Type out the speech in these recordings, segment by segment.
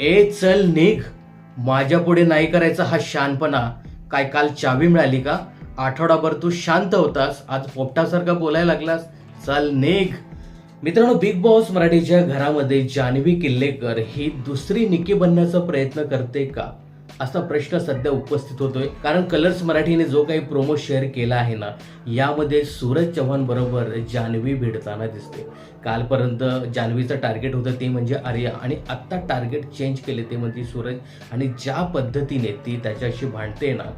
ए चल निघ. माझ्या पुढे नाही करायचा हा शानपणा. काय काल चावी मिळाली का? आठवडाभर तू शांत होतास. आज पोपटासारखा बोलायला लागलास. चल निघ. मित्रांनो बिग बॉस मराठीच्या घरामध्ये जान्हवी किल्लेकर ही दुसरी निकी बनण्याचा प्रयत्न करते का? असा प्रश्न सध्या उपस्थित होतोय. कारण कलर्स मराठीने जो काही प्रोमो शेअर केला आहे ना यामध्ये सूरज चव्हाण बरोबर जान्हवी भिडताना दिसते. कालपर्यंत जान्हवीचं टार्गेट होतं ते म्हणजे आर्या आणि आत्ता टार्गेट चेंज केले ते म्हणजे सूरज. आणि ज्या पद्धतीने ती त्याच्याशी भांडते ना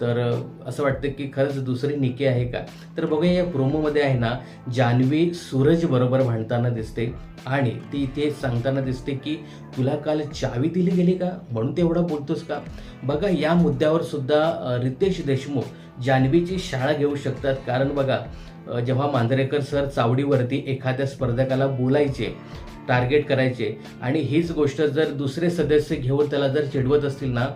तर असं वाटतं की खरंच दुसरी निके आहे का? तर बघूया या प्रोमोमध्ये आहे ना जान्हवी सूरज बरोबर भांडताना दिसते आणि ती इथे सांगताना दिसते की तुला काल चावी दिली गेली का? म्हणून तेवढा बोलतोस का? बघा या मुद्द्यावर सुद्धा रितेश देशमुख जान्हवीची शाळा घेऊ शकतात. कारण बघा जेव्हा मांजरेकर सर चावडीवरती एखाद्या स्पर्धकाला बोलायचे टार्गेट करायचे आणि हीच गोष्ट जर दुसरे सदस्य घेऊन त्याला जर चिडवत असतील ना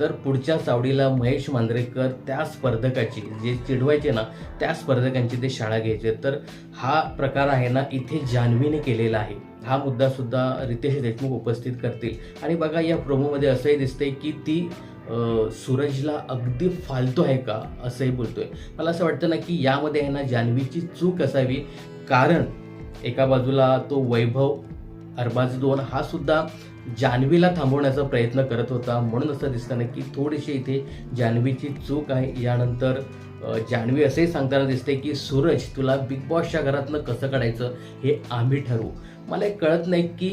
तर पुढच्या चावडीला महेश मांजरेकर त्या स्पर्धकाची जे चिडवायचे ना त्या स्पर्धकांची ते शाळा घ्यायचे. तर हा प्रकार आहे ना इथे जान्हवीने केलेला आहे. हा मुद्दासुद्धा रितेश देशमुख उपस्थित करतील. आणि बघा या प्रोमोमध्ये असंही दिसतंय की ती सूरजला अगदी फालतू आहे का असंही बोलतोय. मला असं वाटतं ना की यामध्ये आहे ना जान्हवीची चूक असावी. कारण एका बाजूला तो वैभव अरबाज दोन हा सुद्धा जान्हवीला थांबवण्याचा प्रयत्न करत होता. म्हणून असं दिसतं ना की थोडीशी इथे जान्हवीची चूक आहे. यानंतर जान्हवी असंही सांगताना दिसते की सूरज तुला बिग बॉसच्या घरातनं कसं काढायचं हे आम्ही ठरवू. मला एक कळत नाही की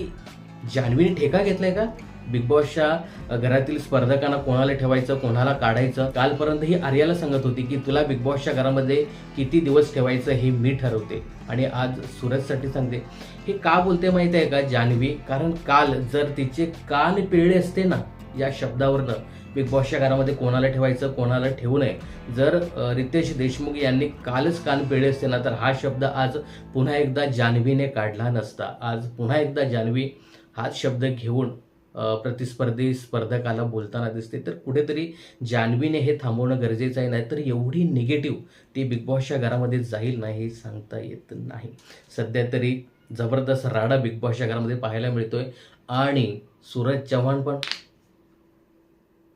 जान्हवीने ठेका घेतलाय का? बिग बॉसच्या घरातील स्पर्धकांना कोणाला ठेवायचं कोणाला काढायचं? कालपर्यंत ही आर्याला सांगत होती की तुला बिग बॉसच्या घरामध्ये किती दिवस ठेवायचं हे मी ठरवते. आणि आज सूरजसाठी सांगते. हे का बोलते माहिती आहे का जान्हवी? कारण काल जर तिचे कान पिळले असते ना या शब्दावरनं बिग बॉसच्या घरामध्ये कोणाला ठेवायचं कोणाला ठेवू नये. जर रितेश देशमुख यांनी कालच कान पिळले असते ना तर हा शब्द आज पुन्हा एकदा जान्हवीने काढला नसता. आज पुन्हा एकदा जान्हवी हाच शब्द घेऊन प्रतिस्पर्धी स्पर्धकाला बोलताना दिसते. तर कुठेतरी जान्हवीने हे थांबवणं गरजेचं आहे नाही तर एवढी निगेटिव्ह ती बिग बॉसच्या घरामध्ये जाईल नाही हे सांगता येत नाही. सध्या तरी जबरदस्त राडा बिग बॉसच्या घरामध्ये पाहायला मिळतोय. आणि सूरज चव्हाण पण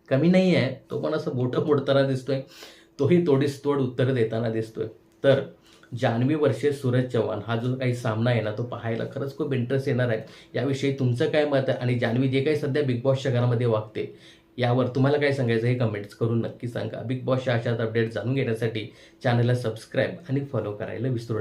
कमी नाही आहे तो पण असं बोटं मोडताना दिसतोय. तोही तोडीस तोड उत्तर देताना दिसतोय. तर जान्हवी वर्षे सूरज चव्हाण हा जो काही सामना आहे ना तो पाहायला खरंच खूप इंटरेस्ट येणार आहे. याविषयी तुमचं काय मत आहे? आणि जान्हवी जे काही सध्या बिग बॉसच्या घरामध्ये वागते यावर तुम्हाला काय सांगायचं हे कमेंट्स करून नक्की सांगा. बिग बॉसच्या अशाच अपडेट जाणून घेण्यासाठी चॅनलला सबस्क्राईब आणि फॉलो करायला विसरू नका.